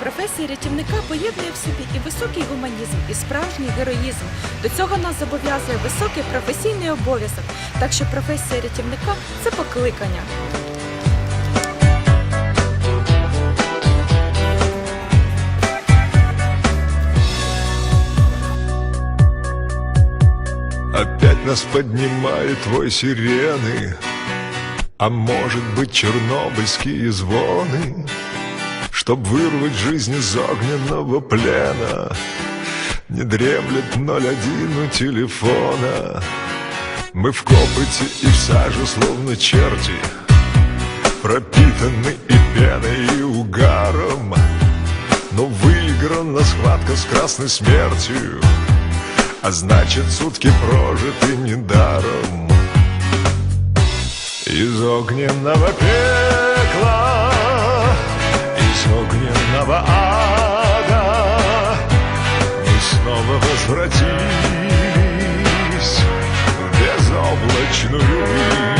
Професія рятівника поєднує в собі і високий гуманізм, і справжній героїзм. До цього нас зобов'язує високий професійний обов'язок. Так що професія рятівника це покликання. Опять нас поднимает твой сирены А может быть чернобыльские звоны Чтоб вырвать жизнь из огненного плена. Не дремлет 01 у телефона. Мы в копоте и в саже, словно черти Пропитаны и пеной, и угаром. Но выиграна схватка с красной смертью а значит, сутки прожиты недаром. Из огненного пекла огненного ада Мы снова возвратились В безоблачную